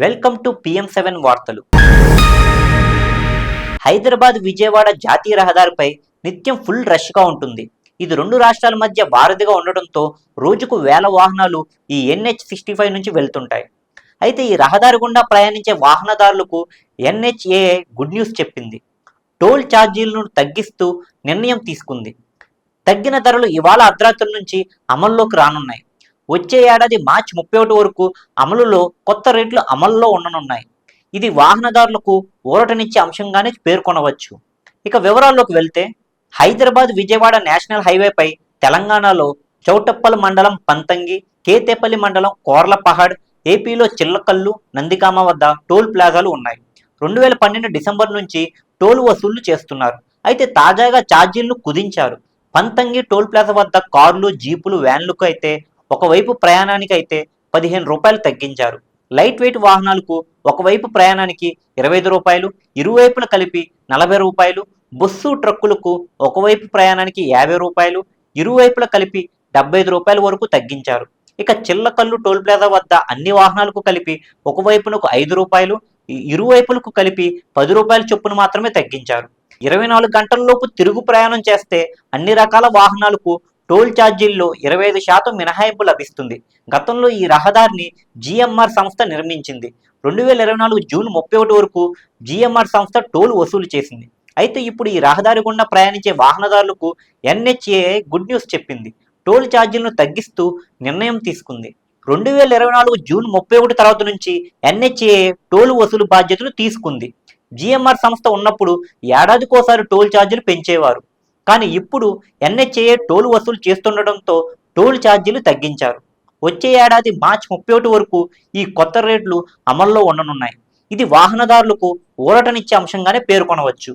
Welcome to PM seven వార్తలు. హైదరాబాద్ విజయవాడ జాతీయ రహదారిపై నిత్యం ఫుల్ రష్గా ఉంటుంది. ఇది రెండు రాష్ట్రాల మధ్య వారధిగా ఉండడంతో రోజుకు వేల వాహనాలు ఈ ఎన్హెచ్ సిక్స్టీ ఫైవ్ నుంచి వెళ్తుంటాయి. అయితే ఈ రహదారి గుండా ప్రయాణించే వాహనదారులకు ఎన్హెచ్ఏ గుడ్ న్యూస్ చెప్పింది. టోల్ ఛార్జీలను తగ్గిస్తూ నిర్ణయం తీసుకుంది. తగ్గిన ధరలు ఇవాళ అర్ధరాత్రి నుంచి అమల్లోకి రానున్నాయి. వచ్చే ఏడాది మార్చి ముప్పై ఒకటి వరకు అమలులో కొత్త రేట్లు అమల్లో ఉండనున్నాయి. ఇది వాహనదారులకు ఊరటనిచ్చే అంశంగానే పేర్కొనవచ్చు. ఇక వివరాల్లోకి వెళ్తే హైదరాబాద్ విజయవాడ నేషనల్ హైవేపై తెలంగాణలో చౌటప్పల్ మండలం పంతంగి కేతేపల్లి మండలం కోర్లపహాడ్ ఏపీలో చిల్లకల్లు నందికామ వద్ద టోల్ ప్లాజాలు ఉన్నాయి. రెండు వేల పన్నెండు డిసెంబర్ నుంచి టోల్ వసూళ్ళు చేస్తున్నారు. అయితే తాజాగా ఛార్జీలను కుదించారు. పంతంగి టోల్ ప్లాజా వద్ద కార్లు జీపులు వ్యాన్లకు అయితే ఒకవైపు ప్రయాణానికి అయితే పదిహేను రూపాయలు తగ్గించారు. లైట్ వెయిట్ వాహనాలకు ఒకవైపు ప్రయాణానికి ఇరవై ఐదు రూపాయలు ఇరువైపున కలిపి నలభై రూపాయలు బస్సు ట్రక్కులకు ఒకవైపు ప్రయాణానికి యాభై రూపాయలు ఇరువైపుల కలిపి డెబ్బై ఐదు రూపాయల వరకు తగ్గించారు. ఇక చిల్లకల్లు టోల్ ప్లాజా వద్ద అన్ని వాహనాలకు కలిపి ఒకవైపునకు ఐదు రూపాయలు ఇరువైపులకు కలిపి పది రూపాయల చొప్పున మాత్రమే తగ్గించారు. ఇరవై నాలుగు గంటలలోపు తిరుగు ప్రయాణం చేస్తే అన్ని రకాల వాహనాలకు టోల్ ఛార్జీల్లో ఇరవై ఐదు శాతం మినహాయింపు లభిస్తుంది. గతంలో ఈ రహదారిని జిఎంఆర్ సంస్థ నిర్మించింది. రెండు వేల ఇరవై నాలుగు జూన్ ముప్పై ఒకటి వరకు జిఎంఆర్ సంస్థ టోల్ వసూలు చేసింది. అయితే ఇప్పుడు ఈ రహదారి గుండా ప్రయాణించే వాహనదారులకు ఎన్హెచ్ఏ గుడ్ న్యూస్ చెప్పింది. టోల్ ఛార్జీలను తగ్గిస్తూ నిర్ణయం తీసుకుంది. రెండు వేల ఇరవై నాలుగు జూన్ ముప్పై ఒకటి తర్వాత నుంచి ఎన్హెచ్ఏ టోల్ వసూలు బాధ్యతలు తీసుకుంది. జిఎంఆర్ సంస్థ ఉన్నప్పుడు ఏడాదికోసారి టోల్ ఛార్జీలు పెంచేవారు. కానీ ఇప్పుడు ఎన్హెచ్ఏ టోల్ వసూలు చేస్తుండటంతో టోల్ ఛార్జీలు తగ్గించారు. వచ్చే ఏడాది మార్చి ముప్పై ఒకటి వరకు ఈ కొత్త రేట్లు అమల్లో ఉండనున్నాయి. ఇది వాహనదారులకు ఊరటనిచ్చే అంశంగానే పేర్కొనవచ్చు.